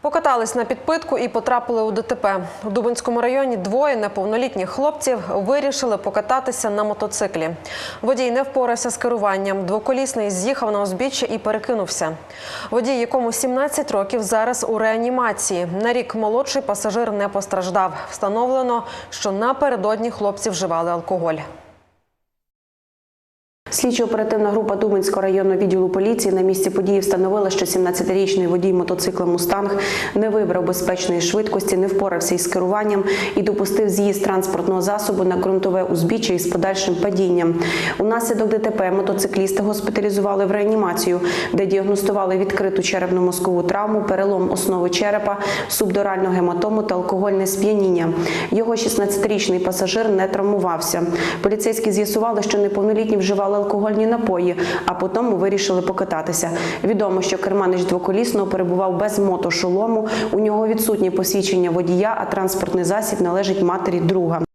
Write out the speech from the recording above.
Покатались на підпитку і потрапили у ДТП. У Дубинському районі двоє неповнолітніх хлопців вирішили покататися на мотоциклі. Водій не впорався з керуванням. Двоколісний з'їхав на узбіччя і перекинувся. Водій, якому 17 років, зараз у реанімації. На рік молодший пасажир не постраждав. Встановлено, що напередодні хлопці вживали алкоголь. Слідчо-оперативна група Дубинського районного відділу поліції на місці події встановила, що 17-річний водій мотоцикла Мустанг не вибрав безпечної швидкості, не впорався із керуванням і допустив з'їзд транспортного засобу на ґрунтове узбіччя із подальшим падінням. Унаслідок ДТП мотоцикліста госпіталізували в реанімацію, де діагностували відкриту черепно-мозкову травму, перелом основи черепа, субдуральну гематому та алкогольне сп'яніння. Його 16-річний пасажир не травмувався. Поліцейські з'ясували, що неповнолітні вживали алкогольні напої, а потім вирішили покататися. Відомо, що керманич двоколісного перебував без мотошолому. У нього відсутні посвідчення водія, а транспортний засіб належить матері друга.